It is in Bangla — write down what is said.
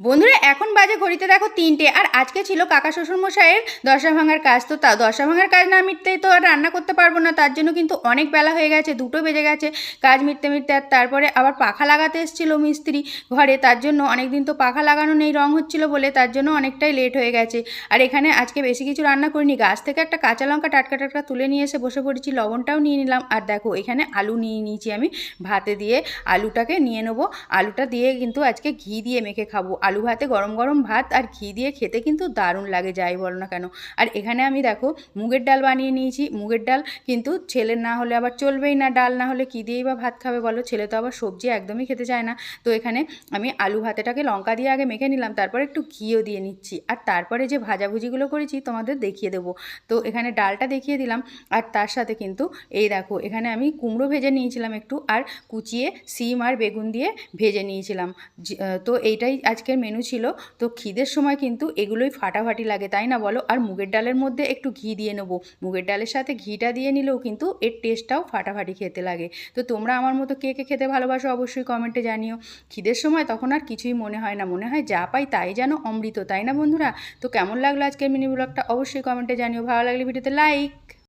বন্ধুরা, এখন বাজে ঘড়িতে দেখো তিনটে। আর আজকে ছিল কাকা শ্বশুর মশাইয়ের দশা ভাঙার কাজ। তো তা দশা ভাঙার কাজ না মিটতেই তো আর রান্না করতে পারব না। তার জন্য কিন্তু অনেক বেলা হয়ে গেছে, দুটো বেজে গেছে কাজ মিটতে মিটতে। আর তারপরে আবার পাখা লাগাতে এসেছিল মিস্ত্রি ঘরে। তার জন্য অনেক দিন তো পাখা লাগানো নেই, রং হচ্ছিল বলে। তার জন্য অনেকটাই লেট হয়ে গেছে। আর এখানে আজকে বেশি কিছু রান্না করিনি। গাছ থেকে একটা কাঁচা লঙ্কা টাটকা টাটকা তুলে নিয়ে এসে বসে পড়েছি, লবণটাও নিয়ে নিলাম। আর দেখো, এখানে আলু নিয়ে নিয়েছি আমি। ভাতে দিয়ে আলুটাকে নিয়ে নেব। আলুটা দিয়ে কিন্তু আজকে ঘি দিয়ে মেখে খাব। আলু ভাতে গরম গরম ভাত আর ঘি দিয়ে খেতে কিন্তু দারুণ লাগে, যাই বলো না কেন। আর এখানে আমি দেখো, মুগের ডাল বানিয়ে নিয়েছি। মুগের ডাল কিন্তু ছেলের না হলে আবার চলবেই না, ডাল না হলে কী দিয়েই বা ভাত খাবে বলো? ছেলে তো আবার সবজি একদমই খেতে চায় না। তো এখানে আমি আলু ভাতেটাকে লঙ্কা দিয়ে আগে মেখে নিলাম, তারপর একটু ঘিও দিয়ে নিচ্ছি। আর তারপরে যে ভাজাভুজিগুলো করেছি তোমাদের দেখিয়ে দেবো। তো এখানে ডালটা দেখিয়ে দিলাম, আর তার সাথে কিন্তু এই দেখো, এখানে আমি কুমড়ো ভেজে নিয়েছিলাম একটু, আর কুচিয়ে, সিম আর বেগুন দিয়ে ভেজে নিয়েছিলাম। তো এইটাই আজকের মেনু ছিল, তো খিদের সময় কিন্তু এগুলোই ফাটাফাটি লাগে, তাই না বলো? আর মুগের ডালের মধ্যে একটু ঘি দিয়ে নেব। মুগের ডালের সাথে ঘিটা দিয়ে নিলেও কিন্তু এর টেস্টটাও ফাটাফাটি খেতে লাগে। তো তোমরা আমার মতো কে কে খেতে ভালোবাসো অবশ্যই কমেন্টে জানিও। খিদের সময় তখন আর কিছুই মনে হয় না, মনে হয় যা পাই তাই যেন অমৃত, তাই না বন্ধুরা? তো কেমন লাগল আজকের মিনি ব্লগটা অবশ্যই কমেন্টে জানিও। ভালো লাগলে ভিডিওতে লাইক